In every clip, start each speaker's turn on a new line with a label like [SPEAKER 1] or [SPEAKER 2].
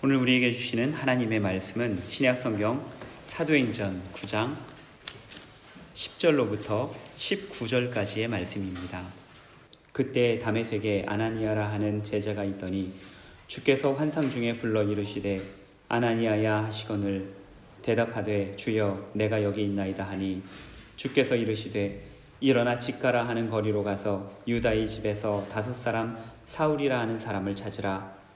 [SPEAKER 1] 오늘 우리에게 주시는 하나님의 말씀은 신약 성경 사도행전 9장 10절로부터 19절까지의 말씀입니다. 그때 다메섹에 아나니아라 하는 제자가 있더니 주께서 환상 중에 불러 이르시되 아나니아야 하시거늘 대답하되 주여 내가 여기 있나이다 하니 주께서 이르시되 일어나 집가라 하는 거리로 가서 유다의 집에서 다섯 사람 사울이라 하는 사람을 찾으라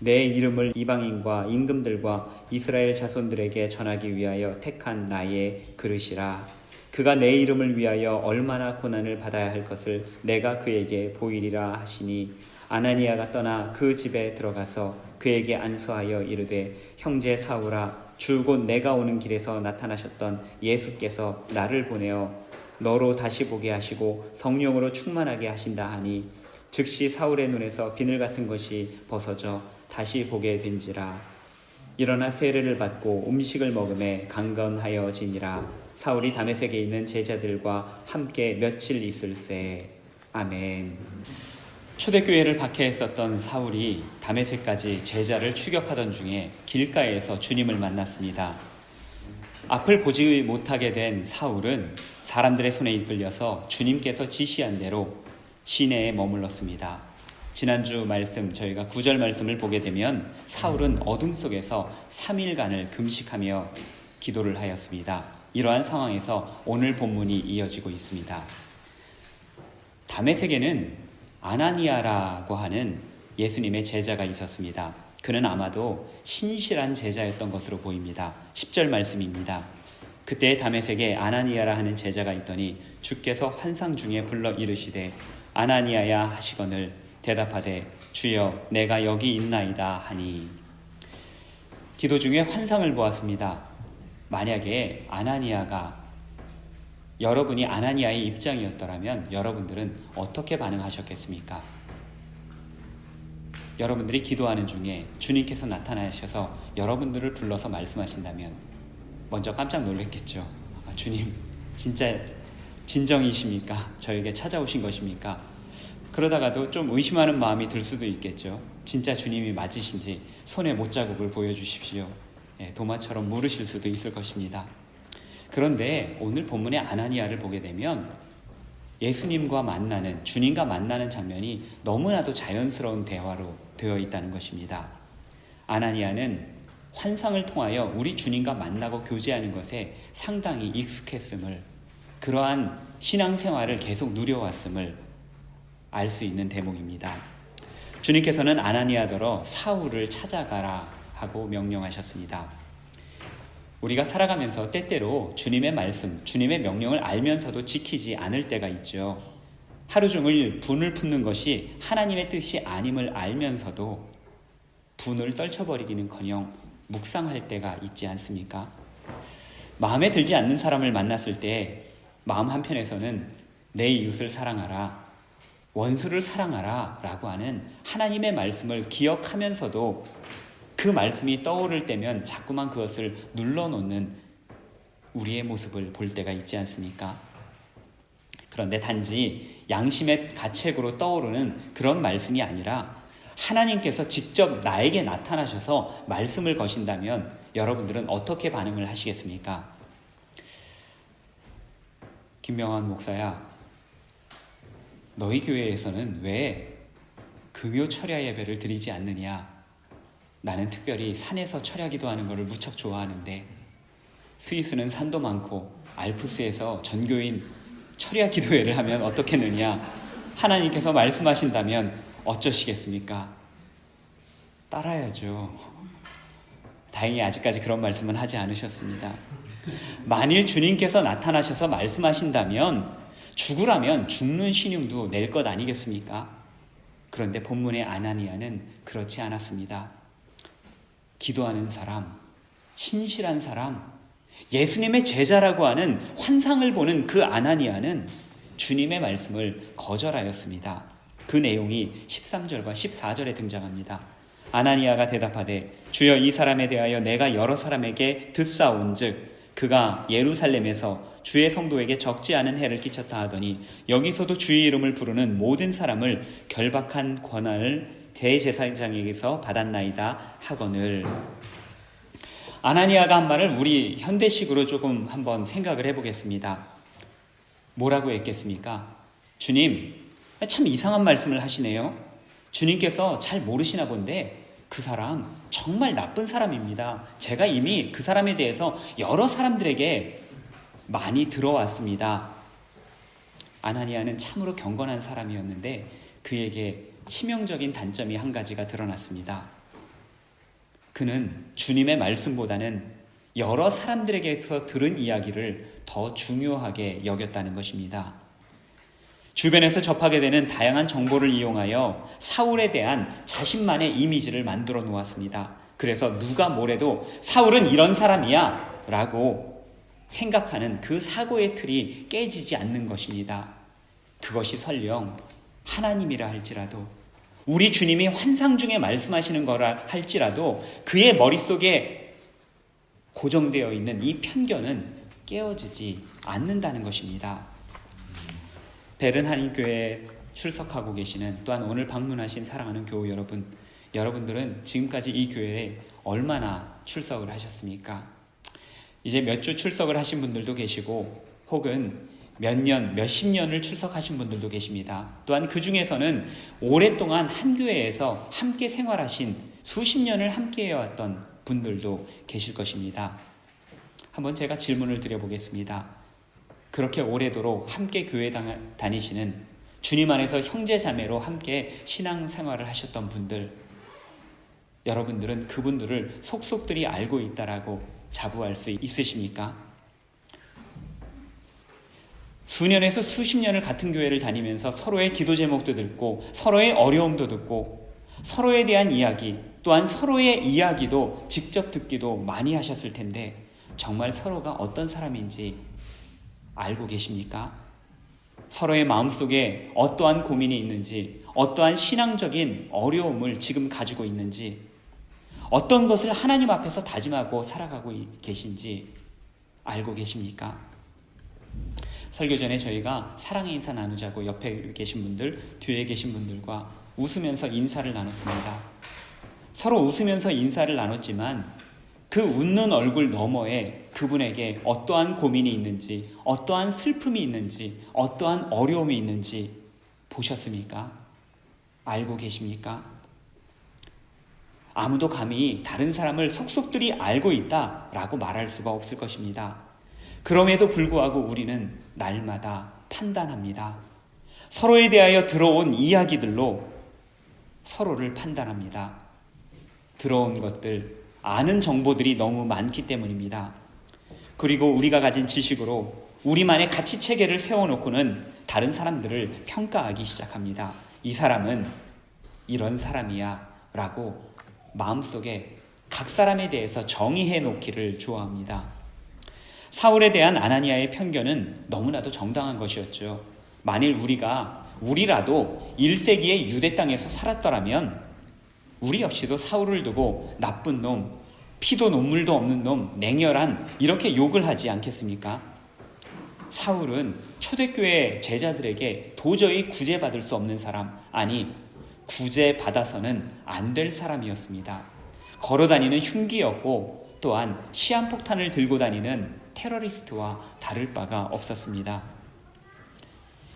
[SPEAKER 1] 내 이름을 이방인과 임금들과 이스라엘 자손들에게 전하기 위하여 택한 나의 그릇이라. 그가 내 이름을 위하여 얼마나 고난을 받아야 할 것을 내가 그에게 보이리라 하시니 아나니아가 떠나 그 집에 들어가서 그에게 안수하여 이르되 형제 사울아 줄곧 내가 오는 길에서 나타나셨던 예수께서 나를 보내어 너로 다시 보게 하시고 성령으로 충만하게 하신다 하니 즉시 사울의 눈에서 비늘 같은 것이 벗어져 다시 보게 된지라 일어나 세례를 받고 음식을 먹음에 강건하여지니라 사울이 다메섹에 있는 제자들과 함께 며칠 있을세 아멘. 초대교회를 박해했었던 사울이 다메섹까지 제자를 추격하던 중에 길가에서 주님을 만났습니다. 앞을 보지 못하게 된 사울은 사람들의 손에 이끌려서 주님께서 지시한 대로 시내에 머물렀습니다. 지난주 말씀 저희가 구절 말씀을 보게 되면 사울은 어둠 속에서 3일간을 금식하며 기도를 하였습니다. 이러한 상황에서 오늘 본문이 이어지고 있습니다. 담에색에는 아나니아라고 하는 예수님의 제자가 있었습니다. 그는 아마도 신실한 제자였던 것으로 보입니다. 10절 말씀입니다. 그때 담에색에 아나니아라 하는 제자가 있더니 주께서 환상 중에 불러 이르시되 아나니아야 하시거늘 대답하되 주여 내가 여기 있나이다 하니 기도 중에 환상을 보았습니다. 만약에 아나니아가 여러분이 아나니아의 입장이었더라면 여러분들은 어떻게 반응하셨겠습니까? 여러분들이 기도하는 중에 주님께서 나타나셔서 여러분들을 불러서 말씀하신다면 먼저 깜짝 놀랐겠죠. 아, 주님, 진짜 진정이십니까? 저에게 찾아오신 것입니까? 그러다가도 좀 의심하는 마음이 들 수도 있겠죠. 진짜 주님이 맞으신지 손에 못 자국을 보여주십시오. 예, 도마처럼 물으실 수도 있을 것입니다. 그런데 오늘 본문의 아나니아를 보게 되면 예수님과 만나는 주님과 만나는 장면이 너무나도 자연스러운 대화로 되어 있다는 것입니다. 아나니아는 환상을 통하여 우리 주님과 만나고 교제하는 것에 상당히 익숙했음을 그러한 신앙생활을 계속 누려왔음을 알 수 있는 대목입니다. 주님께서는 아나니아더러 사울을 찾아가라 하고 명령하셨습니다. 우리가 살아가면서 때때로 주님의 말씀, 주님의 명령을 알면서도 지키지 않을 때가 있죠. 하루 종일 분을 품는 것이 하나님의 뜻이 아님을 알면서도 분을 떨쳐버리기는 커녕 묵상할 때가 있지 않습니까? 마음에 들지 않는 사람을 만났을 때 마음 한편에서는 내 이웃을 사랑하라, 원수를 사랑하라 라고 하는 하나님의 말씀을 기억하면서도 그 말씀이 떠오를 때면 자꾸만 그것을 눌러놓는 우리의 모습을 볼 때가 있지 않습니까? 그런데 단지 양심의 가책으로 떠오르는 그런 말씀이 아니라 하나님께서 직접 나에게 나타나셔서 말씀을 거신다면 여러분들은 어떻게 반응을 하시겠습니까? 김명환 목사야, 너희 교회에서는 왜 금요 철야 예배를 드리지 않느냐? 나는 특별히 산에서 철야 기도하는 것을 무척 좋아하는데 스위스는 산도 많고 알프스에서 전교인 철야 기도회를 하면 어떻겠느냐? 하나님께서 말씀하신다면 어쩌시겠습니까? 따라야죠. 다행히 아직까지 그런 말씀은 하지 않으셨습니다. 만일 주님께서 나타나셔서 말씀하신다면 죽으라면 죽는 신용도 낼 것 아니겠습니까? 그런데 본문의 아나니아는 그렇지 않았습니다. 기도하는 사람, 신실한 사람, 예수님의 제자라고 하는 환상을 보는 그 아나니아는 주님의 말씀을 거절하였습니다. 그 내용이 13절과 14절에 등장합니다. 아나니아가 대답하되 주여 이 사람에 대하여 내가 여러 사람에게 듣사온즉 그가 예루살렘에서 주의 성도에게 적지 않은 해를 끼쳤다 하더니 여기서도 주의 이름을 부르는 모든 사람을 결박한 권한을 대제사장에게서 받았나이다 하거늘 아나니아가 한 말을 우리 현대식으로 조금 한번 생각을 해보겠습니다. 뭐라고 했겠습니까? 주님, 참 이상한 말씀을 하시네요. 주님께서 잘 모르시나 본데 그 사람 정말 나쁜 사람입니다. 제가 이미 그 사람에 대해서 여러 사람들에게 많이 들어왔습니다. 아나니아는 참으로 경건한 사람이었는데 그에게 치명적인 단점이 한 가지가 드러났습니다. 그는 주님의 말씀보다는 여러 사람들에게서 들은 이야기를 더 중요하게 여겼다는 것입니다. 주변에서 접하게 되는 다양한 정보를 이용하여 사울에 대한 자신만의 이미지를 만들어 놓았습니다. 그래서 누가 뭐래도 사울은 이런 사람이야 라고 생각하는 그 사고의 틀이 깨지지 않는 것입니다. 그것이 설령 하나님이라 할지라도 우리 주님이 환상 중에 말씀하시는 거라 할지라도 그의 머릿속에 고정되어 있는 이 편견은 깨어지지 않는다는 것입니다. 베른 한인교회에 출석하고 계시는 또한 오늘 방문하신 사랑하는 교우 여러분, 여러분들은 지금까지 이 교회에 얼마나 출석을 하셨습니까? 이제 몇 주 출석을 하신 분들도 계시고 혹은 몇 년, 몇 십 년을 출석하신 분들도 계십니다. 또한 그 중에서는 오랫동안 한 교회에서 함께 생활하신 수십 년을 함께 해왔던 분들도 계실 것입니다. 한번 제가 질문을 드려보겠습니다. 그렇게 오래도록 함께 교회 다니시는 주님 안에서 형제 자매로 함께 신앙 생활을 하셨던 분들, 여러분들은 그분들을 속속들이 알고 있다라고 자부할 수 있으십니까? 수년에서 수십 년을 같은 교회를 다니면서 서로의 기도 제목도 듣고 서로의 어려움도 듣고 서로에 대한 이야기 또한 서로의 이야기도 직접 듣기도 많이 하셨을 텐데 정말 서로가 어떤 사람인지 알고 계십니까? 서로의 마음속에 어떠한 고민이 있는지 어떠한 신앙적인 어려움을 지금 가지고 있는지 어떤 것을 하나님 앞에서 다짐하고 살아가고 계신지 알고 계십니까? 설교 전에 저희가 사랑의 인사 나누자고 옆에 계신 분들, 뒤에 계신 분들과 웃으면서 인사를 나눴습니다. 서로 웃으면서 인사를 나눴지만 그 웃는 얼굴 너머에 그분에게 어떠한 고민이 있는지, 어떠한 슬픔이 있는지, 어떠한 어려움이 있는지 보셨습니까? 알고 계십니까? 아무도 감히 다른 사람을 속속들이 알고 있다 라고 말할 수가 없을 것입니다. 그럼에도 불구하고 우리는 날마다 판단합니다. 서로에 대하여 들어온 이야기들로 서로를 판단합니다. 들어온 것들, 아는 정보들이 너무 많기 때문입니다. 그리고 우리가 가진 지식으로 우리만의 가치 체계를 세워놓고는 다른 사람들을 평가하기 시작합니다. 이 사람은 이런 사람이야 라고 마음속에 각 사람에 대해서 정의해 놓기를 좋아합니다. 사울에 대한 아나니아의 편견은 너무나도 정당한 것이었죠. 만일 우리가 우리라도 1세기의 유대 땅에서 살았더라면 우리 역시도 사울을 두고 나쁜 놈, 피도 눈물도 없는 놈, 냉혈한 이렇게 욕을 하지 않겠습니까? 사울은 초대교회 제자들에게 도저히 구제받을 수 없는 사람, 아니 구제받아서는 안 될 사람이었습니다. 걸어다니는 흉기였고 또한 시한폭탄을 들고 다니는 테러리스트와 다를 바가 없었습니다.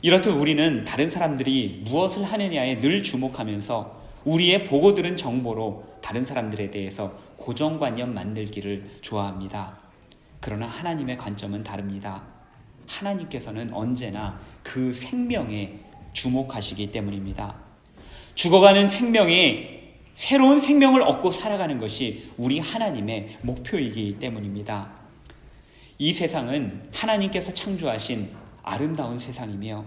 [SPEAKER 1] 이렇듯 우리는 다른 사람들이 무엇을 하느냐에 늘 주목하면서 우리의 보고 들은 정보로 다른 사람들에 대해서 고정관념 만들기를 좋아합니다. 그러나 하나님의 관점은 다릅니다. 하나님께서는 언제나 그 생명에 주목하시기 때문입니다. 죽어가는 생명이 새로운 생명을 얻고 살아가는 것이 우리 하나님의 목표이기 때문입니다. 이 세상은 하나님께서 창조하신 아름다운 세상이며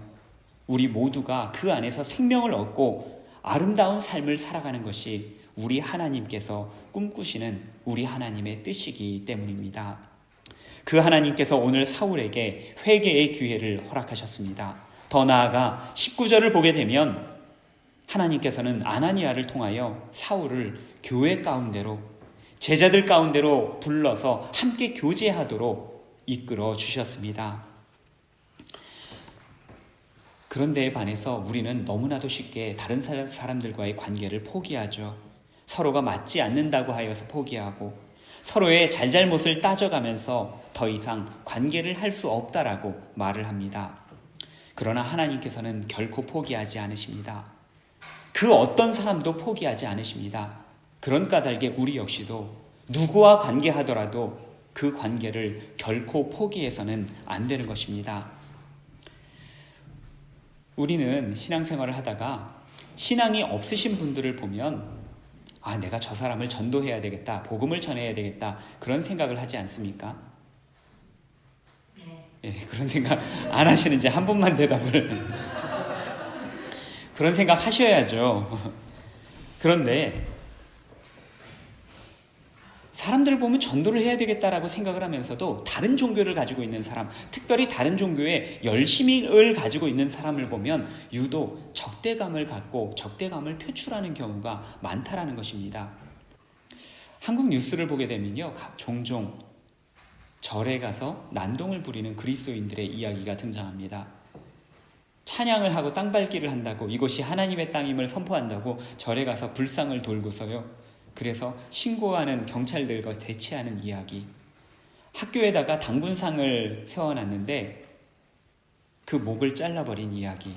[SPEAKER 1] 우리 모두가 그 안에서 생명을 얻고 아름다운 삶을 살아가는 것이 우리 하나님께서 꿈꾸시는 우리 하나님의 뜻이기 때문입니다. 그 하나님께서 오늘 사울에게 회개의 기회를 허락하셨습니다. 더 나아가 19절을 보게 되면 하나님께서는 아나니아를 통하여 사울을 교회 가운데로 제자들 가운데로 불러서 함께 교제하도록 이끌어 주셨습니다. 그런데 반해서 우리는 너무나도 쉽게 다른 사람들과의 관계를 포기하죠. 서로가 맞지 않는다고 하여서 포기하고 서로의 잘잘못을 따져가면서 더 이상 관계를 할 수 없다라고 말을 합니다. 그러나 하나님께서는 결코 포기하지 않으십니다. 그 어떤 사람도 포기하지 않으십니다. 그런 까닭에 우리 역시도 누구와 관계하더라도 그 관계를 결코 포기해서는 안 되는 것입니다. 우리는 신앙생활을 하다가 신앙이 없으신 분들을 보면 아, 내가 저 사람을 전도해야 되겠다. 복음을 전해야 되겠다. 그런 생각을 하지 않습니까? 예, 그런 생각 안 하시는지 한 분만 대답을. 그런 생각 하셔야죠. 그런데 사람들을 보면 전도를 해야 되겠다라고 생각을 하면서도 다른 종교를 가지고 있는 사람, 특별히 다른 종교에 열심을 가지고 있는 사람을 보면 유독 적대감을 갖고 적대감을 표출하는 경우가 많다라는 것입니다. 한국 뉴스를 보게 되면요, 종종 절에 가서 난동을 부리는 그리스도인들의 이야기가 등장합니다. 찬양을 하고 땅밟기를 한다고 이곳이 하나님의 땅임을 선포한다고 절에 가서 불상을 돌고서요. 그래서 신고하는 경찰들과 대치하는 이야기. 학교에다가 당분상을 세워놨는데 그 목을 잘라버린 이야기.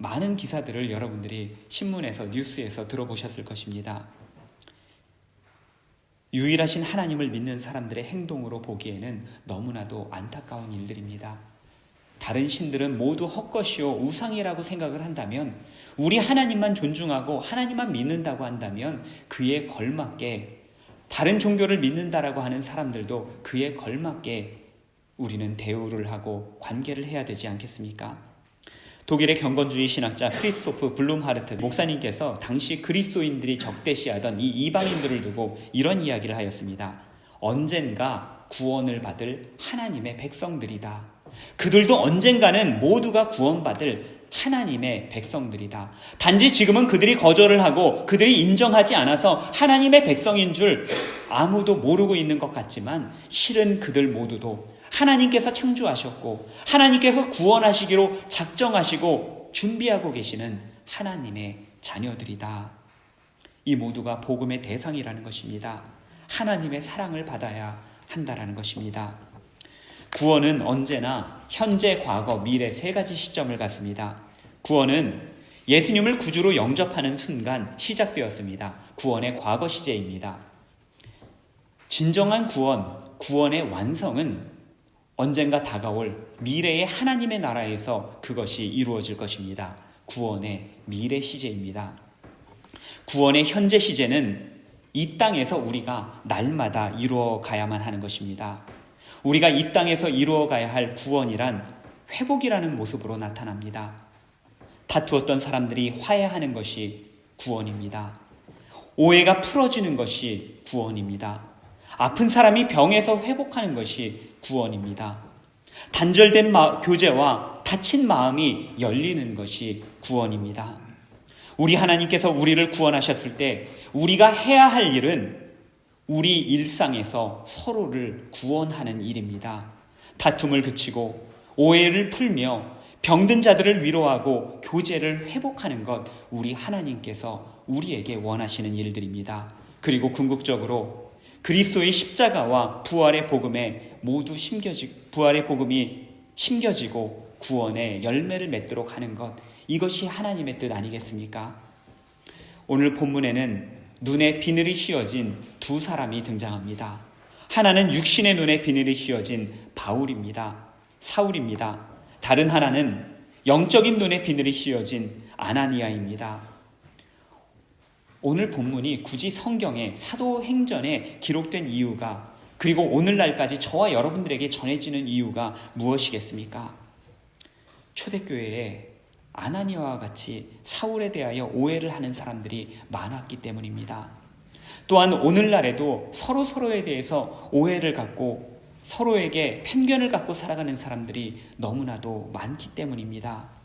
[SPEAKER 1] 많은 기사들을 여러분들이 신문에서 뉴스에서 들어보셨을 것입니다. 유일하신 하나님을 믿는 사람들의 행동으로 보기에는 너무나도 안타까운 일들입니다. 다른 신들은 모두 헛것이요 우상이라고 생각을 한다면 우리 하나님만 존중하고 하나님만 믿는다고 한다면 그에 걸맞게 다른 종교를 믿는다라고 하는 사람들도 그에 걸맞게 우리는 대우를 하고 관계를 해야 되지 않겠습니까? 독일의 경건주의 신학자 크리스토프 블룸하르트 목사님께서 당시 그리스도인들이 적대시하던 이 이방인들을 두고 이런 이야기를 하였습니다. 언젠가 구원을 받을 하나님의 백성들이다. 그들도 언젠가는 모두가 구원받을 하나님의 백성들이다. 단지 지금은 그들이 거절을 하고 그들이 인정하지 않아서 하나님의 백성인 줄 아무도 모르고 있는 것 같지만 실은 그들 모두도 하나님께서 창조하셨고 하나님께서 구원하시기로 작정하시고 준비하고 계시는 하나님의 자녀들이다. 이 모두가 복음의 대상이라는 것입니다. 하나님의 사랑을 받아야 한다라는 것입니다. 구원은 언제나 현재, 과거, 미래 세 가지 시점을 갖습니다. 구원은 예수님을 구주로 영접하는 순간 시작되었습니다. 구원의 과거 시제입니다. 진정한 구원, 구원의 완성은 언젠가 다가올 미래의 하나님의 나라에서 그것이 이루어질 것입니다. 구원의 미래 시제입니다. 구원의 현재 시제는 이 땅에서 우리가 날마다 이루어 가야만 하는 것입니다. 우리가 이 땅에서 이루어 가야 할 구원이란 회복이라는 모습으로 나타납니다. 다투었던 사람들이 화해하는 것이 구원입니다. 오해가 풀어지는 것이 구원입니다. 아픈 사람이 병에서 회복하는 것이 구원입니다. 단절된 마, 교제와 다친 마음이 열리는 것이 구원입니다. 우리 하나님께서 우리를 구원하셨을 때 우리가 해야 할 일은 우리 일상에서 서로를 구원하는 일입니다. 다툼을 그치고 오해를 풀며 병든 자들을 위로하고 교제를 회복하는 것 우리 하나님께서 우리에게 원하시는 일들입니다. 그리고 궁극적으로 그리스도의 십자가와 부활의 복음에 모두 심겨지 부활의 복음이 심겨지고 구원의 열매를 맺도록 하는 것 이것이 하나님의 뜻 아니겠습니까? 오늘 본문에는 눈에 비늘이 씌어진 두 사람이 등장합니다. 하나는 육신의 눈에 비늘이 씌어진 바울입니다. 사울입니다. 다른 하나는 영적인 눈에 비늘이 씌어진 아나니아입니다. 오늘 본문이 굳이 성경에 사도행전에 기록된 이유가 그리고 오늘날까지 저와 여러분들에게 전해지는 이유가 무엇이겠습니까? 초대교회에 아나니아와 같이 사울에 대하여 오해를 하는 사람들이 많았기 때문입니다. 또한 오늘날에도 서로 서로에 대해서 오해를 갖고 서로에게 편견을 갖고 살아가는 사람들이 너무나도 많기 때문입니다.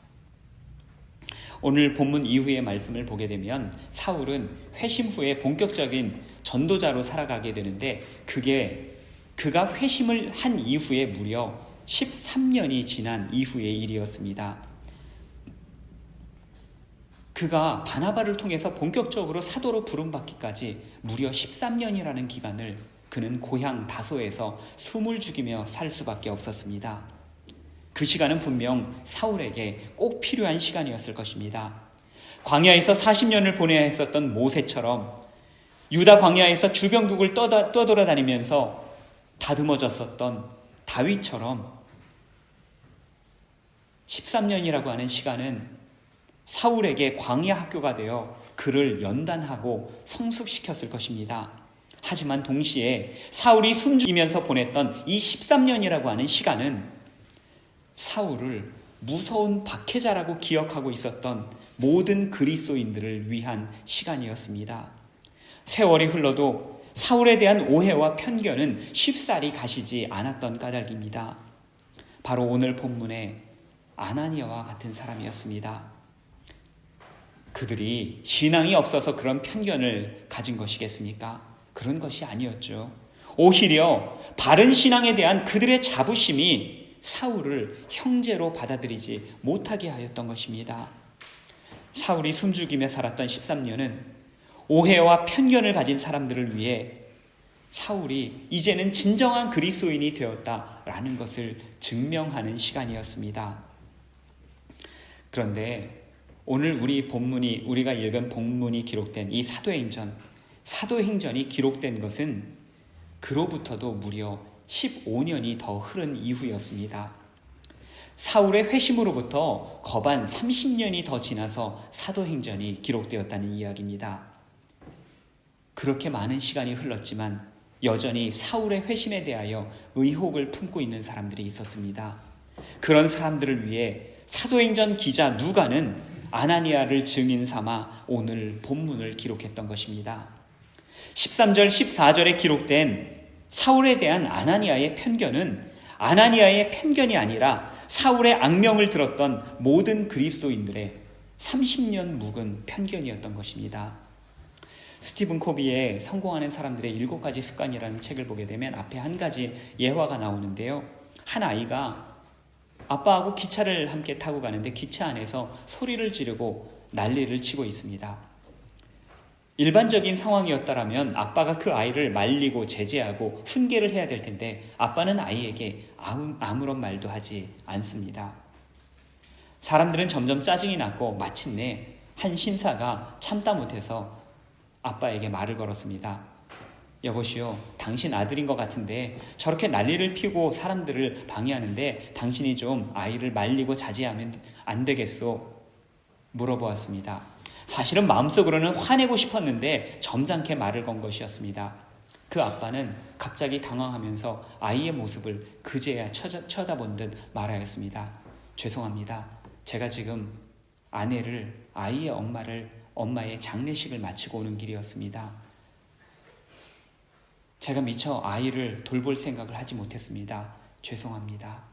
[SPEAKER 1] 오늘 본문 이후의 말씀을 보게 되면 사울은 회심 후에 본격적인 전도자로 살아가게 되는데 그게 그가 회심을 한 이후에 무려 13년이 지난 이후의 일이었습니다. 그가 바나바를 통해서 본격적으로 사도로 부름받기까지 무려 13년이라는 기간을 그는 고향 다소에서 숨을 죽이며 살 수밖에 없었습니다. 그 시간은 분명 사울에게 꼭 필요한 시간이었을 것입니다. 광야에서 40년을 보내야 했었던 모세처럼 유다 광야에서 주변국을 떠다, 떠돌아다니면서 다듬어졌었던 다윗처럼 13년이라고 하는 시간은 사울에게 광야 학교가 되어 그를 연단하고 성숙시켰을 것입니다. 하지만 동시에 사울이 숨죽이면서 보냈던 이 13년이라고 하는 시간은 사울을 무서운 박해자라고 기억하고 있었던 모든 그리스도인들을 위한 시간이었습니다. 세월이 흘러도 사울에 대한 오해와 편견은 쉽사리 가시지 않았던 까닭입니다. 바로 오늘 본문의 아나니아와 같은 사람이었습니다. 그들이 신앙이 없어서 그런 편견을 가진 것이겠습니까? 그런 것이 아니었죠. 오히려 바른 신앙에 대한 그들의 자부심이 사울을 형제로 받아들이지 못하게 하였던 것입니다. 사울이 숨죽이며 살았던 13년은 오해와 편견을 가진 사람들을 위해 사울이 이제는 진정한 그리스도인이 되었다라는 것을 증명하는 시간이었습니다. 그런데 오늘 우리 본문이 우리가 읽은 본문이 기록된 이 사도행전 사도행전이 기록된 것은 그로부터도 무려 15년이 더 흐른 이후였습니다. 사울의 회심으로부터 거반 30년이 더 지나서 사도행전이 기록되었다는 이야기입니다. 그렇게 많은 시간이 흘렀지만 여전히 사울의 회심에 대하여 의혹을 품고 있는 사람들이 있었습니다. 그런 사람들을 위해 사도행전 기자 누가는 아나니아를 증인 삼아 오늘 본문을 기록했던 것입니다. 13절, 14절에 기록된 사울에 대한 아나니아의 편견은 아나니아의 편견이 아니라 사울의 악명을 들었던 모든 그리스도인들의 30년 묵은 편견이었던 것입니다. 스티븐 코비의 성공하는 사람들의 일곱 가지 습관이라는 책을 보게 되면 앞에 한 가지 예화가 나오는데요. 한 아이가 아빠하고 기차를 함께 타고 가는데 기차 안에서 소리를 지르고 난리를 치고 있습니다. 일반적인 상황이었다라면 아빠가 그 아이를 말리고 제재하고 훈계를 해야 될 텐데 아빠는 아이에게 아무런 말도 하지 않습니다. 사람들은 점점 짜증이 났고 마침내 한 신사가 참다 못해서 아빠에게 말을 걸었습니다. 여보시오, 당신 아들인 것 같은데 저렇게 난리를 피우고 사람들을 방해하는데 당신이 좀 아이를 말리고 자제하면 안 되겠소? 물어보았습니다. 사실은 마음속으로는 화내고 싶었는데 점잖게 말을 건 것이었습니다. 그 아빠는 갑자기 당황하면서 아이의 모습을 그제야 쳐다 본 듯 말하였습니다. 죄송합니다. 제가 지금 아내를 아이의 엄마를 엄마의 장례식을 마치고 오는 길이었습니다. 제가 미처 아이를 돌볼 생각을 하지 못했습니다. 죄송합니다.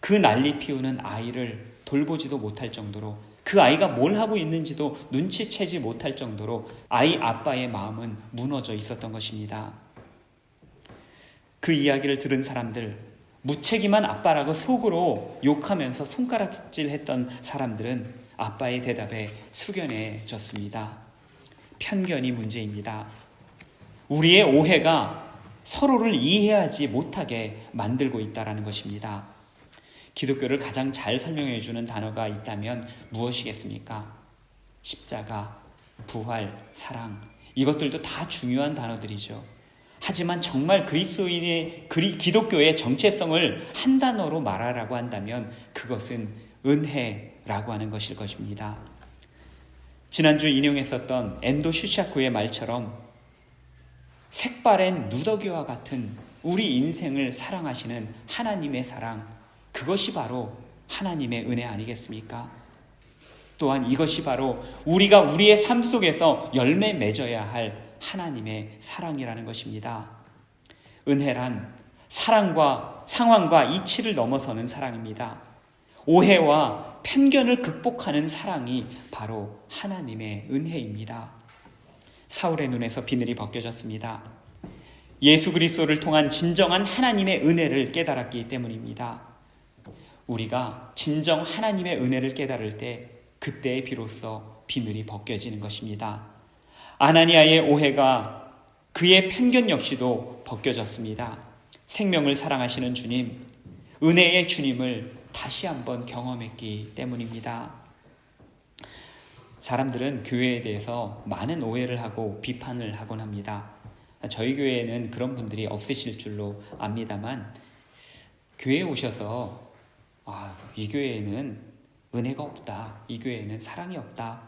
[SPEAKER 1] 그 난리 피우는 아이를 돌보지도 못할 정도로 그 아이가 뭘 하고 있는지도 눈치채지 못할 정도로 아이 아빠의 마음은 무너져 있었던 것입니다. 그 이야기를 들은 사람들, 무책임한 아빠라고 속으로 욕하면서 손가락질 했던 사람들은 아빠의 대답에 숙연해졌습니다. 편견이 문제입니다. 우리의 오해가 서로를 이해하지 못하게 만들고 있다는 것입니다. 기독교를 가장 잘 설명해 주는 단어가 있다면 무엇이겠습니까? 십자가, 부활, 사랑. 이것들도 다 중요한 단어들이죠. 하지만 정말 그리스도인의 그리, 기독교의 정체성을 한 단어로 말하라고 한다면 그것은 은혜라고 하는 것일 것입니다. 지난주 인용했었던 엔도 슈샤쿠의 말처럼 색바랜 누더기와 같은 우리 인생을 사랑하시는 하나님의 사랑, 그것이 바로 하나님의 은혜 아니겠습니까? 또한 이것이 바로 우리가 우리의 삶 속에서 열매 맺어야 할 하나님의 사랑이라는 것입니다. 은혜란 사랑과 상황과 이치를 넘어서는 사랑입니다. 오해와 편견을 극복하는 사랑이 바로 하나님의 은혜입니다. 사울의 눈에서 비늘이 벗겨졌습니다. 예수 그리스도를 통한 진정한 하나님의 은혜를 깨달았기 때문입니다. 우리가 진정 하나님의 은혜를 깨달을 때 그때에 비로소 비늘이 벗겨지는 것입니다. 아나니아의 오해가 그의 편견 역시도 벗겨졌습니다. 생명을 사랑하시는 주님, 은혜의 주님을 다시 한번 경험했기 때문입니다. 사람들은 교회에 대해서 많은 오해를 하고 비판을 하곤 합니다. 저희 교회에는 그런 분들이 없으실 줄로 압니다만, 교회에 오셔서, 아, 이 교회에는 은혜가 없다. 이 교회에는 사랑이 없다.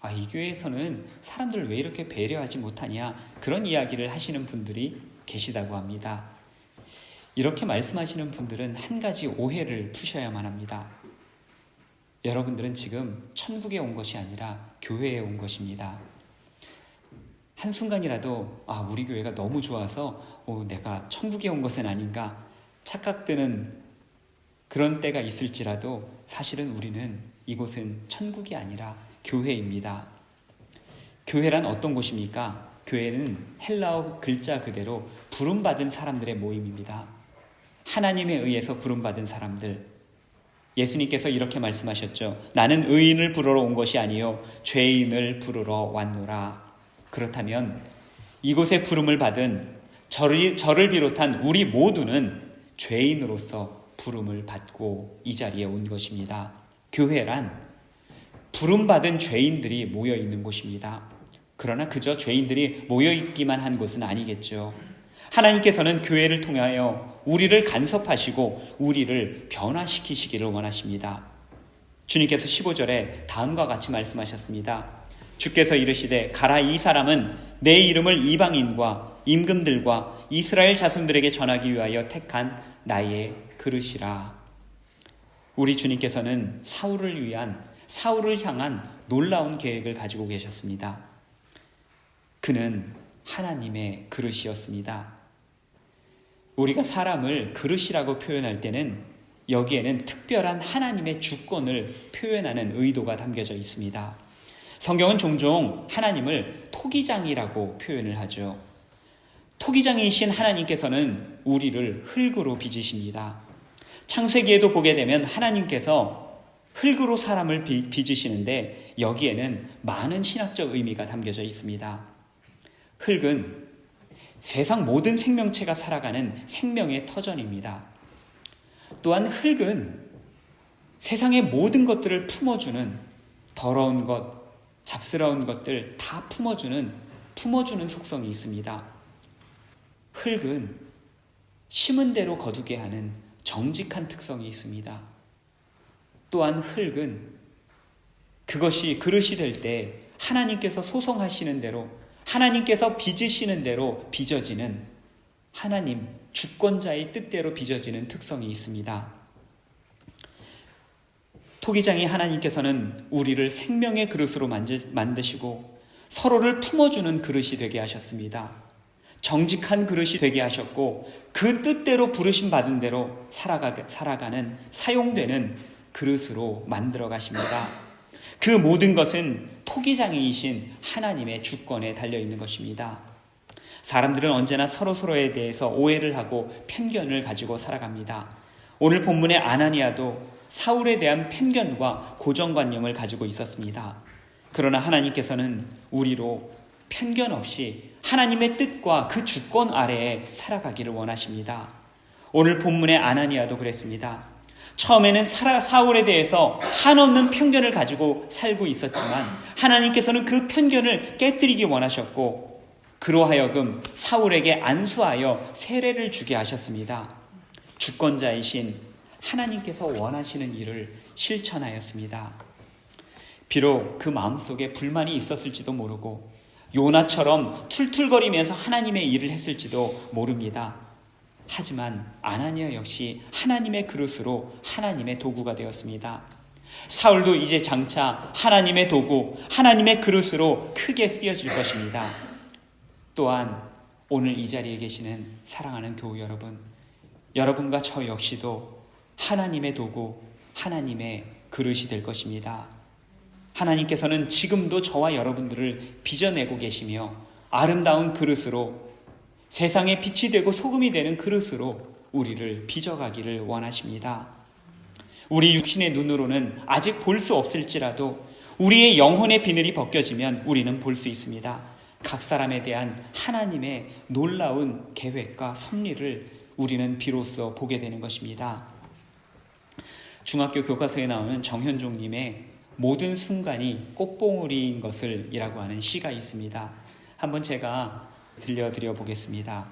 [SPEAKER 1] 아, 이 교회에서는 사람들을 왜 이렇게 배려하지 못하냐. 그런 이야기를 하시는 분들이 계시다고 합니다. 이렇게 말씀하시는 분들은 한 가지 오해를 푸셔야만 합니다. 여러분들은 지금 천국에 온 것이 아니라 교회에 온 것입니다. 한순간이라도, 아, 우리 교회가 너무 좋아서, 어, 내가 천국에 온 것은 아닌가 착각드는 그런 때가 있을지라도 사실은 우리는 이곳은 천국이 아니라 교회입니다. 교회란 어떤 곳입니까? 교회는 헬라어 글자 그대로 부름받은 사람들의 모임입니다. 하나님에 의해서 부름받은 사람들. 예수님께서 이렇게 말씀하셨죠. 나는 의인을 부르러 온 것이 아니요 죄인을 부르러 왔노라. 그렇다면 이곳에 부름을 받은 저를, 저를 비롯한 우리 모두는 죄인으로서 부름을 받고 이 자리에 온 것입니다. 교회란 부름받은 죄인들이 모여 있는 곳입니다. 그러나 그저 죄인들이 모여 있기만 한 곳은 아니겠죠. 하나님께서는 교회를 통하여 우리를 간섭하시고 우리를 변화시키시기를 원하십니다. 주님께서 15절에 다음과 같이 말씀하셨습니다. 주께서 이르시되 가라 이 사람은 내 이름을 이방인과 임금들과 이스라엘 자손들에게 전하기 위하여 택한 나의 그릇이라. 우리 주님께서는 사울을 위한 사울을 향한 놀라운 계획을 가지고 계셨습니다. 그는 하나님의 그릇이었습니다. 우리가 사람을 그릇이라고 표현할 때는 여기에는 특별한 하나님의 주권을 표현하는 의도가 담겨져 있습니다. 성경은 종종 하나님을 토기장이라고 표현을 하죠. 토기장이신 하나님께서는 우리를 흙으로 빚으십니다. 창세기에도 보게 되면 하나님께서 흙으로 사람을 빚으시는데 여기에는 많은 신학적 의미가 담겨져 있습니다. 흙은 세상 모든 생명체가 살아가는 생명의 터전입니다. 또한 흙은 세상의 모든 것들을 품어주는 더러운 것, 잡스러운 것들 다 품어주는 품어주는 속성이 있습니다. 흙은 심은 대로 거두게 하는 정직한 특성이 있습니다. 또한 흙은 그것이 그릇이 될 때 하나님께서 소송하시는 대로 하나님께서 빚으시는 대로 빚어지는 하나님 주권자의 뜻대로 빚어지는 특성이 있습니다. 토기장이 하나님께서는 우리를 생명의 그릇으로 만드시고 서로를 품어주는 그릇이 되게 하셨습니다. 정직한 그릇이 되게 하셨고 그 뜻대로 부르심 받은 대로 살아가, 살아가는 사용되는 그릇으로 만들어 가십니다. 그 모든 것은 토기장이이신 하나님의 주권에 달려 있는 것입니다. 사람들은 언제나 서로서로에 대해서 오해를 하고 편견을 가지고 살아갑니다. 오늘 본문의 아나니아도 사울에 대한 편견과 고정관념을 가지고 있었습니다. 그러나 하나님께서는 우리로 편견 없이 하나님의 뜻과 그 주권 아래에 살아가기를 원하십니다. 오늘 본문의 아나니아도 그랬습니다. 처음에는 사울에 대해서 한없는 편견을 가지고 살고 있었지만 하나님께서는 그 편견을 깨뜨리기 원하셨고 그로 하여금 사울에게 안수하여 세례를 주게 하셨습니다. 주권자이신 하나님께서 원하시는 일을 실천하였습니다. 비록 그 마음속에 불만이 있었을지도 모르고 요나처럼 툴툴거리면서 하나님의 일을 했을지도 모릅니다. 하지만 아나니아 역시 하나님의 그릇으로 하나님의 도구가 되었습니다. 사울도 이제 장차 하나님의 도구, 하나님의 그릇으로 크게 쓰여질 것입니다. 또한 오늘 이 자리에 계시는 사랑하는 교우 여러분, 여러분과 저 역시도 하나님의 도구, 하나님의 그릇이 될 것입니다. 하나님께서는 지금도 저와 여러분들을 빚어내고 계시며 아름다운 그릇으로 세상에 빛이 되고 소금이 되는 그릇으로 우리를 빚어가기를 원하십니다. 우리 육신의 눈으로는 아직 볼 수 없을지라도 우리의 영혼의 비늘이 벗겨지면 우리는 볼 수 있습니다. 각 사람에 대한 하나님의 놀라운 계획과 섭리를 우리는 비로소 보게 되는 것입니다. 중학교 교과서에 나오는 정현종님의 모든 순간이 꽃봉오리인 것을 이라고 하는 시가 있습니다. 한번 제가 들려드려 보겠습니다.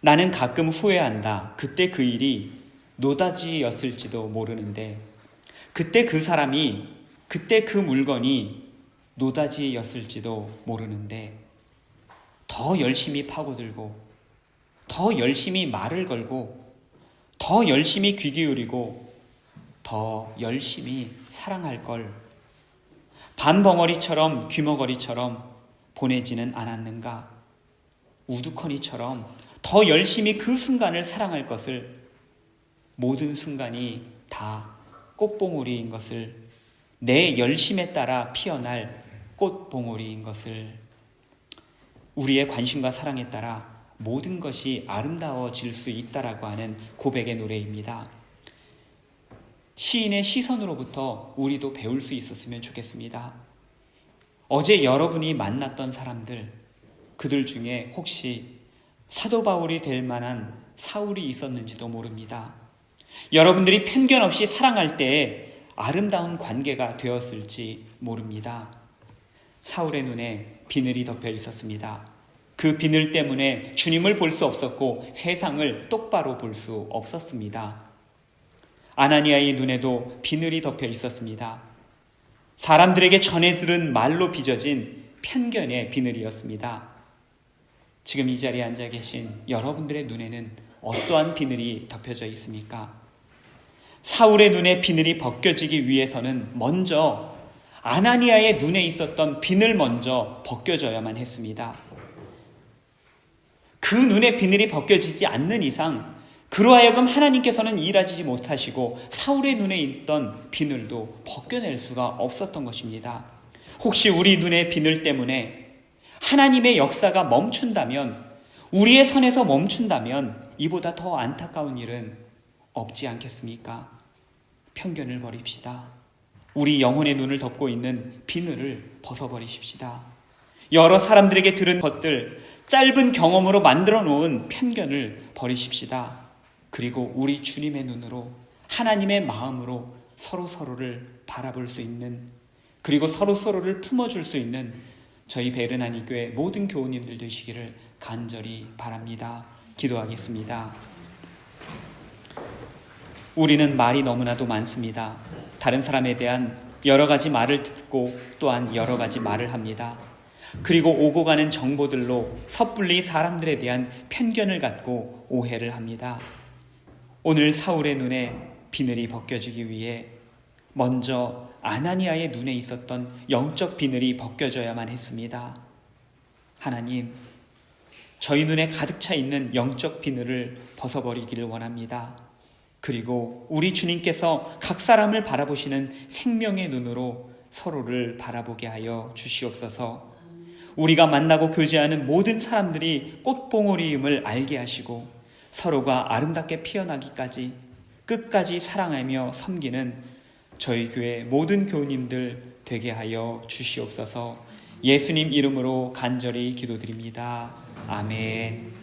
[SPEAKER 1] 나는 가끔 후회한다. 그때 그 일이 노다지였을지도 모르는데, 그때 그 사람이, 그때 그 물건이 노다지였을지도 모르는데, 더 열심히 파고들고, 더 열심히 말을 걸고, 더 열심히 귀 기울이고, 더 열심히 사랑할 걸. 반벙어리처럼 귀머거리처럼 보내지는 않았는가? 우두커니처럼 더 열심히 그 순간을 사랑할 것을 모든 순간이 다 꽃봉오리인 것을 내 열심에 따라 피어날 꽃봉오리인 것을 우리의 관심과 사랑에 따라 모든 것이 아름다워질 수 있다라고 하는 고백의 노래입니다. 시인의 시선으로부터 우리도 배울 수 있었으면 좋겠습니다. 어제 여러분이 만났던 사람들, 그들 중에 혹시 사도 바울이 될 만한 사울이 있었는지도 모릅니다. 여러분들이 편견 없이 사랑할 때에 아름다운 관계가 되었을지 모릅니다. 사울의 눈에 비늘이 덮여 있었습니다. 그 비늘 때문에 주님을 볼 수 없었고 세상을 똑바로 볼 수 없었습니다. 아나니아의 눈에도 비늘이 덮여 있었습니다. 사람들에게 전해 들은 말로 빚어진 편견의 비늘이었습니다. 지금 이 자리에 앉아 계신 여러분들의 눈에는 어떠한 비늘이 덮여져 있습니까? 사울의 눈에 비늘이 벗겨지기 위해서는 먼저 아나니아의 눈에 있었던 비늘 먼저 벗겨져야만 했습니다. 그 눈에 비늘이 벗겨지지 않는 이상 그로하여금 하나님께서는 일하지 못하시고 사울의 눈에 있던 비늘도 벗겨낼 수가 없었던 것입니다. 혹시 우리 눈의 비늘 때문에 하나님의 역사가 멈춘다면 우리의 선에서 멈춘다면 이보다 더 안타까운 일은 없지 않겠습니까? 편견을 버립시다. 우리 영혼의 눈을 덮고 있는 비늘을 벗어버리십시다. 여러 사람들에게 들은 것들, 짧은 경험으로 만들어 놓은 편견을 버리십시다. 그리고 우리 주님의 눈으로 하나님의 마음으로 서로 서로를 바라볼 수 있는 그리고 서로 서로를 품어줄 수 있는 저희 베르나니 교회 모든 교우님들 되시기를 간절히 바랍니다. 기도하겠습니다. 우리는 말이 너무나도 많습니다. 다른 사람에 대한 여러 가지 말을 듣고 또한 여러 가지 말을 합니다. 그리고 오고 가는 정보들로 섣불리 사람들에 대한 편견을 갖고 오해를 합니다. 오늘 사울의 눈에 비늘이 벗겨지기 위해 먼저 아나니아의 눈에 있었던 영적 비늘이 벗겨져야만 했습니다. 하나님, 저희 눈에 가득 차 있는 영적 비늘을 벗어버리기를 원합니다. 그리고 우리 주님께서 각 사람을 바라보시는 생명의 눈으로 서로를 바라보게 하여 주시옵소서. 우리가 만나고 교제하는 모든 사람들이 꽃봉오리임을 알게 하시고 서로가 아름답게 피어나기까지 끝까지 사랑하며 섬기는 저희 교회 모든 교우님들 되게 하여 주시옵소서 예수님 이름으로 간절히 기도드립니다. 아멘.